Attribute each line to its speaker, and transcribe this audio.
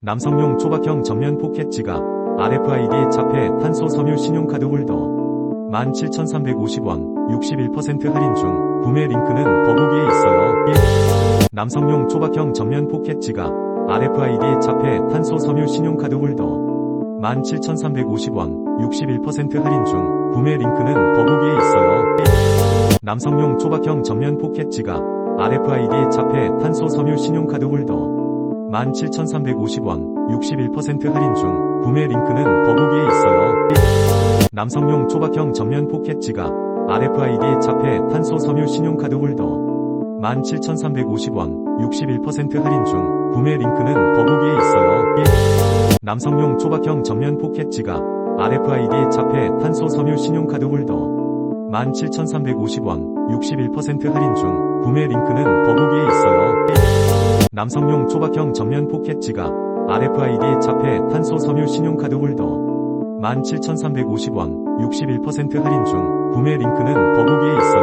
Speaker 1: 남성용 초박형 전면 포켓 지갑 RFID 차폐 탄소 섬유 신용카드 홀더 17,350원 61% 할인 중 구매 링크는 더보기에 있어요. 남성용 초박형 전면 포켓 지갑 RFID 차폐 탄소 섬유 신용카드 홀더 17,350원 61% 할인 중 구매 링크는 더보기에 있어요. 남성용 초박형 전면 포켓 지갑 RFID 차폐 탄소 섬유 신용카드 홀더 17,350원 61% 할인 중 구매 링크는 더보기에 있어요. 남성용 초박형 전면 포켓 지갑 RFID 차폐 탄소 섬유 신용카드 홀더 17,350원 61% 할인 중 구매 링크는 더보기에 있어요. 남성용 초박형 전면 포켓 지갑 RFID 차폐 탄소 섬유 신용카드 홀더 17,350원 61% 할인 중 구매 링크는 더보기에 있어요. 남성용 초박형 전면 포켓 지갑 RFID 차폐 탄소 섬유 신용카드 홀더 17,350원 61% 할인 중 구매 링크는 더보기에 있어요.